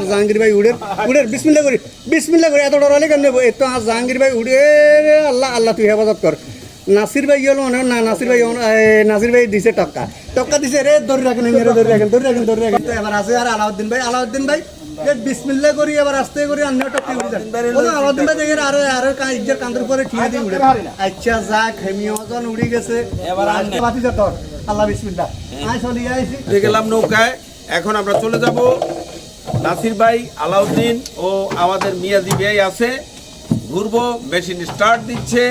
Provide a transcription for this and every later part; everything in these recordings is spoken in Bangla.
আর জাহাঙ্গীর ভাই উড়ের উড়ের বিসমিল্লা করি বিসমিল্লা করি এত ডরালে কেন নেব এত আর জাহাঙ্গীর ভাই উড়ে আল্লাহ আল্লাহ তুই হেফাজত কর। নাসির ভাই গেল মনে না নাসির ভাই নাসির ভাই দিছে টক্কা। টক্কা দিছে রে ধরে রাখেন মেরে ধরে রাখেন ধরে রাখেন ধরে রাখেন। তো এবার আছে আর আলাউদ্দিন ভাই আলাউদ্দিন ভাই বিসমিল্লা করি এবার আস্তে করি অন্য টক্কা উড়ে যান আলাউদ্দিন ভাই দেখে আরে আরে কা ইজ্জত কান্দের পরে ঠিক দিয়ে উড়ে। আচ্ছা যাক হেমিওজন উড়ে গেছে। এবার বাতি যা তোর। আল্লাহ বিসমিল্লাহ। আয় চলি আইছি গেলাম নৌকায় এখন আমরা চলে যাব নাসির ভাই আলাউদ্দিন ও আমাদের মিয়াজি ভাই আছে। ঘুরবো মেশিন স্টার্ট দিচ্ছে।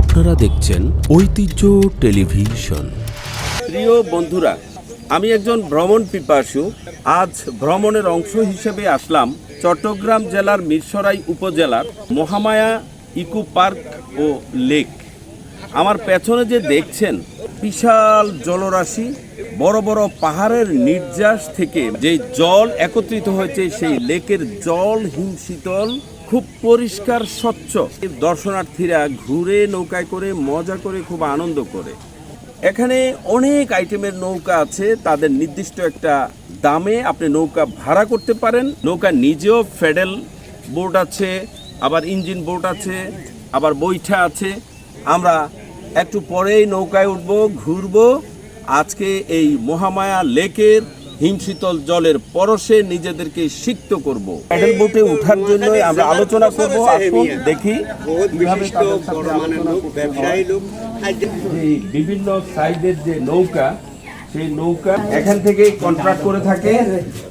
আপনারা দেখছেন ঐতিহ্য টেলিভিশন। প্রিয় বন্ধুরা আমি একজন ভ্রমণ পিপাসু। আজ ভ্রমণের অংশ হিসেবে আসলাম চট্টগ্রাম জেলার মিরসরাই উপজেলার মহামায়া ইকো পার্ক ও লেক। আমার পেছনে যে দেখছেন বিশাল জলরাশি, বড় বড় পাহাড়ের নির্যাস থেকে যে জল একত্রিত হয়েছে, সেই লেকের জল হিমশীতল, খুব পরিষ্কার স্বচ্ছ। দর্শনার্থীরা ঘুরে নৌকায় করে, মজা করে, খুব আনন্দ করে। এখানে অনেক আইটেমের নৌকা আছে, তাদের নির্দিষ্ট একটা দামে আপনি নৌকা ভাড়া করতে পারেন। নৌকা নিজেও ফেডেল বোট আছে, আবার ইঞ্জিন বোট আছে, আবার বৈঠা আছে। আমরা একটু পরেই নৌকায় উঠব ঘুরব। আজকে এই মহামায়া লেকের হিমশীতল জলের পরশে নিজেদেরকে সিক্ত করব। প্যাডেল বোটে ওঠার জন্য আমরা আলোচনা করব। আসুন দেখি বিভিন্ন সাইজের যে নৌকা সেই নৌকা এখান থেকে কন্ট্রাক্ট করে থাকে।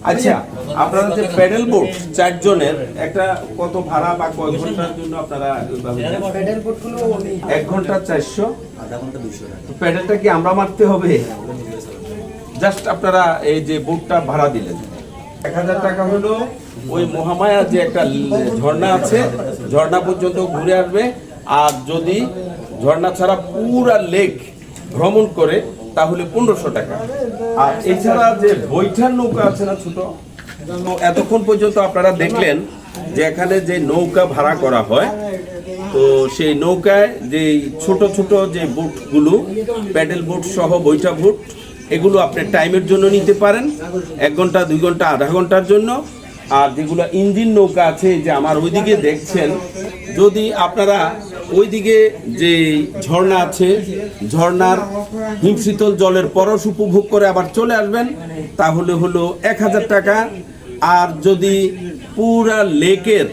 আচ্ছা আপনারা যে প্যাডেল বোট চারজনের একটা কত ভাড়া বা কয় ঘণ্টার জন্য আপনারা? এক ঘণ্টা চারশো? তো প্যাডেলটা কি আমরা মারতে হবে? জাস্ট আপনারা এই যে বোটটা ভাড়া দিলেন। এক হাজার টাকা হলো ওই মহামায়া যে একটা ঝর্ণা আছে ঝর্ণা পর্যন্ত ঘুরে আসবে। আর যদি ঝর্ণা ছাড়া পুরা লেক ভ্রমণ করে তাহলে পনেরোশো টাকা। আর এছাড়া যে বৈঠার নৌকা আছে না ছোট, তো এতক্ষণ পর্যন্ত আপনারা দেখলেন যে এখানে যে নৌকা ভাড়া করা হয়, তো সেই নৌকায় যে ছোট ছোট যে বোটগুলো, প্যাডেল বোট সহ বৈঠা বোট, এগুলো আপনি টাইমের জন্য নিতে পারেন, এক ঘণ্টা, দুই ঘণ্টা, আধা ঘণ্টার জন্য। আর যেগুলো ইঞ্জিন নৌকা আছে যে আমার ওইদিকে দেখছেন, যদি আপনারা ওইদিকে যে ঝর্ণা আছে, ঝর্ণার হিমশীতল জলের পরশ উপভোগ করে আবার চলে আসবেন, তাহলে হলো এক হাজার টাকা। আর যদি পুরা লেকের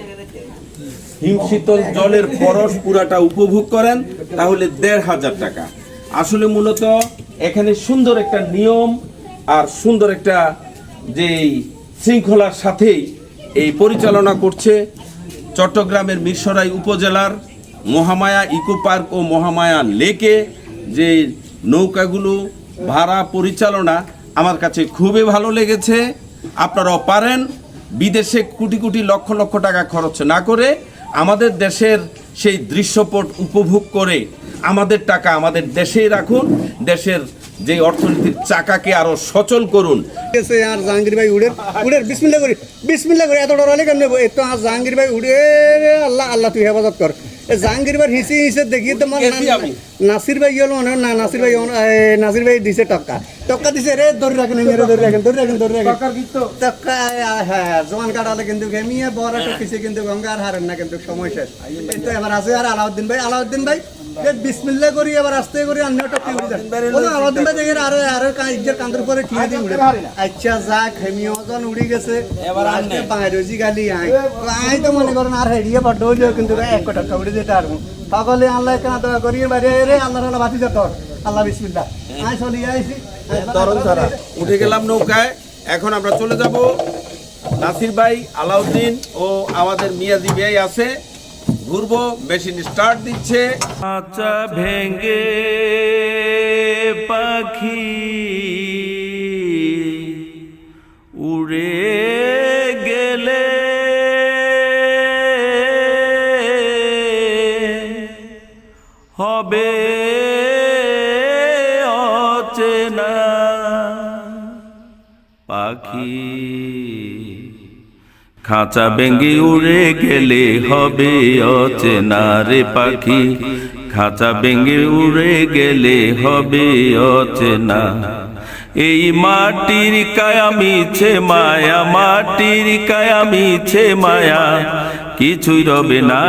হিমশীতল জলের পরশ পুরাটা উপভোগ করেন, তাহলে দেড় হাজার টাকা। আসলে মূলত এখানে সুন্দর একটা নিয়ম আর সুন্দর একটা যে শৃঙ্খলার সাথেই এই পরিচালনা করছে চট্টগ্রামের মিরসরাই উপজেলার মহামায়া ইকো পার্ক ও মহামায়া লেকে যে নৌকাগুলো ভাড়া পরিচালনা আমার কাছে খুবই ভালো লেগেছে। আপনারাও পারেন। বিদেশে কোটি কোটি লক্ষ লক্ষ টাকা খরচ না করে আমাদের দেশের সেই দৃশ্যপট উপভোগ করে আমাদের টাকা আমাদের দেশেই রাখুন। দেশের যে অর্থনীতির চাকাকে আরও সচল করুন। আর আল্লাহ আল্লাহ, তুই হেফাজত কর। জাহাঙ্গীর ভাই হিসে হিসে দেখি তো। নাসির ভাই গেল মনে না নাসির ভাই নাসির ভাই দিছে টক্কা। টক্কা দিছে রে ধরে রাখেন মেরে ধরে রাখেন ধরে রাখেন ধরে রাখেন। টক্কা আয়, হ্যাঁ জোয়ান কাটালে কিন্তু ঘেমিয়ে বড় টকিছে কিন্তু গঙ্গা আর হারেন না কিন্তু সময় শেষ। তো এবার আছে আর আলাউদ্দিন ভাই আলাউদ্দিন ভাই বিসমিল্লা করি এবার আস্তে করি বলো ভাই আরে আরে ইজ্জত কান্দের পরে উড়ে আচ্ছা যাক হেমিওজন উড়ে গেছে। এবার আজকে বাইরজি গালি আই আই তো মনে করেন আর হেডিয়ে বড় হইলেও কিন্তু এক উড়ে যেতে আর সকলে আল্লাহ কেন দয়া করি বাইরে রে আল্লাহ আল্লাহ বাতি যত। আল্লাহ বিসমিল্লাহ। আই চলি আইছি তরণ তারা উঠে গেলাম নৌকায়। এখন আমরা চলে যাব নাসির ভাই আলাউদ্দিন ও আমাদের মিয়াজি ভাই আছে। ঘুরবো মেশিন স্টার্ট দিচ্ছে। আচ্ছা ভেঙ্গে পাখি উড়ে গেলে। হবে অচেনা পাখি। খাঁচা ভেঙ্গে উড়ে গেলে হবে অচেনা রে পাখি। খাঁচা ভেঙ্গে উড়ে গেলে হবে অচেনা। এই মাটির কায়া মিছে মায়া, মাটির কায়া মিছে মায়া, কিছুই রবে না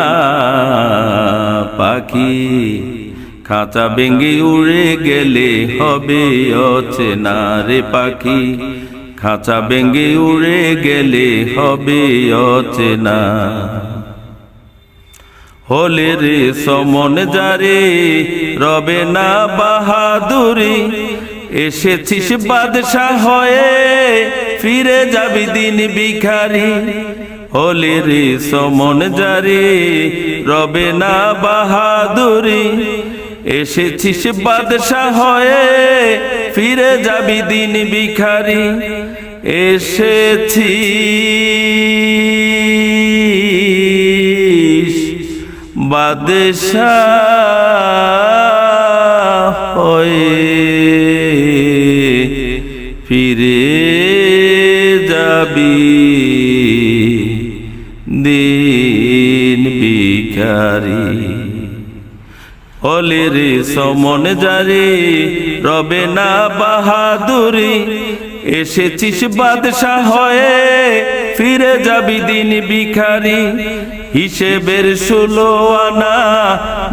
পাখি। খাঁচা ভেঙে উড়ে গেলে হবে অচেনা রে পাখি। খাঁচা ভেঙে উড়ে গেলে হবে অচেনা। হলে রে সমন যারে, রবে না বাহাদুরি। এসেছিস বাদশাহ হয়ে, ফিরে যাবি দিন ভিখারি। হলে রে সমন যারে, রবে না বাহাদুরি। এসেছিস বাদশাহ হয়ে ফিরে যাবি দিন ভিখারি এসেছিস বাদশাহ হয়ে ফিরে যাবি দিন ভিখারি। হলে রে সমন যারে রবে না বাহাদুরি। এসেছিস বাদশাহ হয়ে, ফিরে যাবি দিন ভিখারি। হিসেবের ষোলো আনা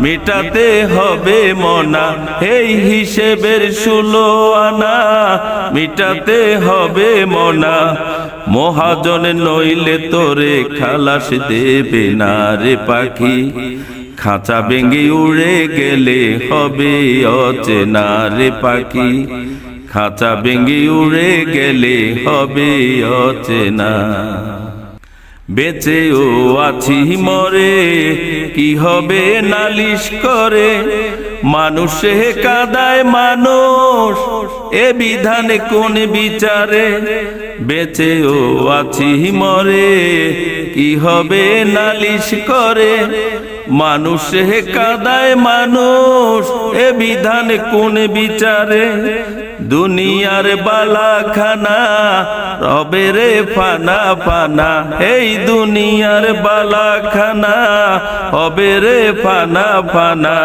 মেটাতে হবে মনা। এই হিসেবের ষোলো আনা মেটাতে হবে মনা। মহাজন নইলে তোরে খালাস দেবে না রে পাখি। খাঁচা ভেঙে উড়ে গেলে হবে অচেনা রে পাখি। খাঁচা ভেঙে উড়ে গেলে হবে অচেনা। বেঁচে ও আছি মরে, কি হবে নালিশ করে? মানুষে কাদায় মানুষ, এ বিধানে কোন বিচারে? বেঁচে ও আছি মরে, কি হবে নালিশ করে? মানুষে কাদায় মানুষ, এ বিধান কোন বিচারে? দুনিয়ার বালাখানা রে ফানা ফানা, এই দুনিয়ার বালাখানা হবে রে ফানা ফানা।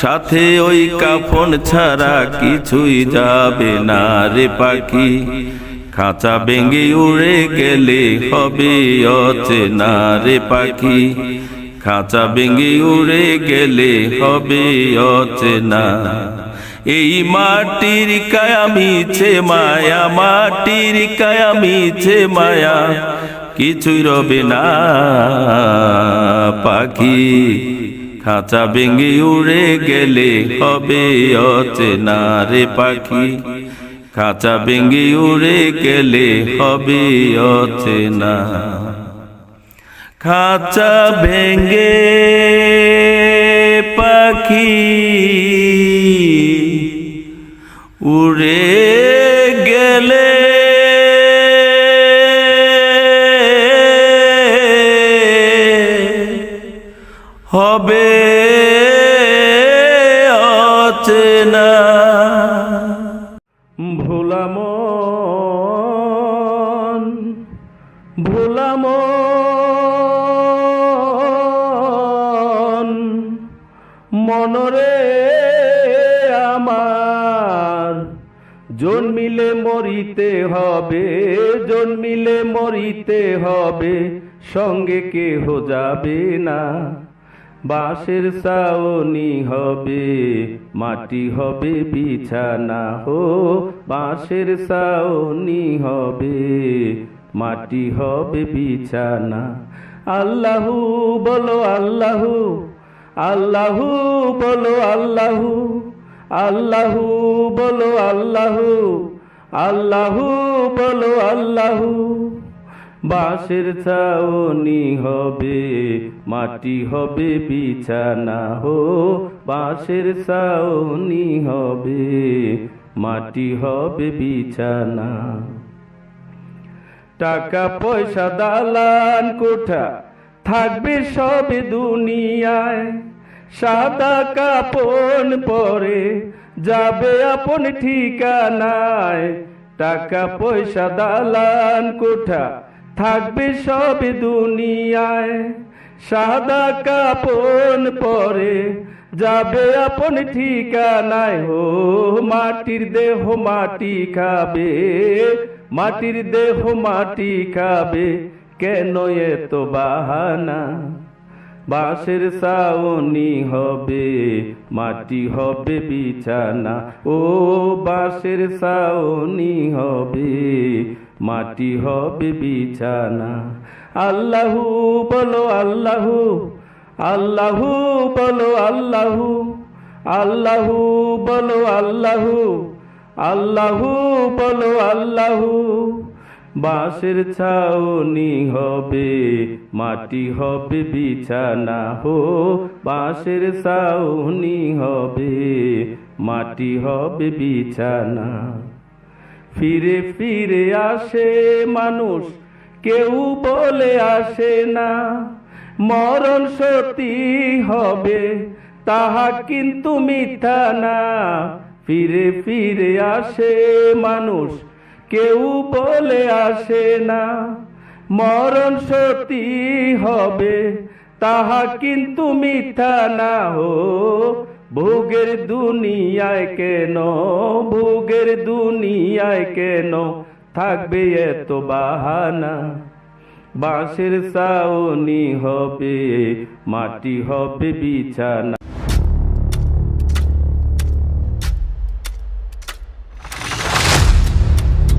সাথে ওই কাফন ছাড়া কিছুই যাবে না রে পাখি। খাঁচা ভেঙে উড়ে গেলে হবে অচেনা রে পাখি। খাঁচা ভেঙে উড়ে গেলে হবে অচেনা। এই মাটির কায়া মিছে মায়া, মাটির কায়া মিছে মায়া, কিছুই রবে না পাখি। খাঁচা ভেঙে উড়ে গেলে হবে অচেনা রে পাখি। খাঁচা ভেঙে উড়ে গেলে হবে অচেনা। খাঁচা ভেঙ্গে পাখি উড়ে গেলে হবে অচেনা জন্মিলে মরিতে হবে, জন্মিলে মরিতে হবে, সঙ্গে কেহ যাবে না। বাঁশের সাওনি হবে, মাটি হবে, বিছানা হো, বাঁশের সাওনি হবে, মাটি হবে, বিছানা। আল্লাহু বলো, আল্লাহু আল্লাহু বলো, আল্লাহু। আল্লাহু বলো আল্লাহু আল্লাহু বলো আল্লাহু। বাঁশের ছাউনি হবে, মাটি হবে, বিছানা হো। বাঁশের ছাউনি হবে, মাটি হবে, বিছানা। টাকা, পয়সা, দালান, কোঠা থাকবে সবে দুনিয়ায়। সাদা কাপন পরে যাবে আপন ঠিকানায়। টাকা পয়সা দালান কোঠা থাকবে সব দুনিয়ায়। সাদা কাপন পরে যাবে আপন ঠিকানায়। হো মাটির দেহ মাটি খাবে, মাটির দেহ মাটি খাবে, কেন এত বাহানা? বাঁশের সাউনি হবে, মাটি হবে, বিছানা। ও বাঁশের সাউনি হবে, মাটি হবে, বিছানা। আল্লাহু বলো, আল্লাহু আল্লাহু বলো, আল্লাহু আল্লাহু বলো, আল্লাহু আল্লাহু বলো, আল্লাহু। বাঁশের ছাউনি হবে, মাটি হবে, বিছানা হো, বাঁশের ছাউনি হবে, মাটি হবে, বিছানা। ফিরে ফিরে আসে মানুষ, কেউ বলে আসে না, মরণ সতী হবে, তাহা কিন্তু মিথ্যা না। ফিরে ফিরে আসে মানুষ কেউ বলে আসে না, মরণ সতী হবে, তাহা কিন্তু মিথ্যা না হো। ভোগের দুনিয়ায় কেন, ভোগের দুনিয়ায় কেন থাকবে এত বাহানা? বাঁশের সাউনি হবে, মাটি হবে, বিছানা।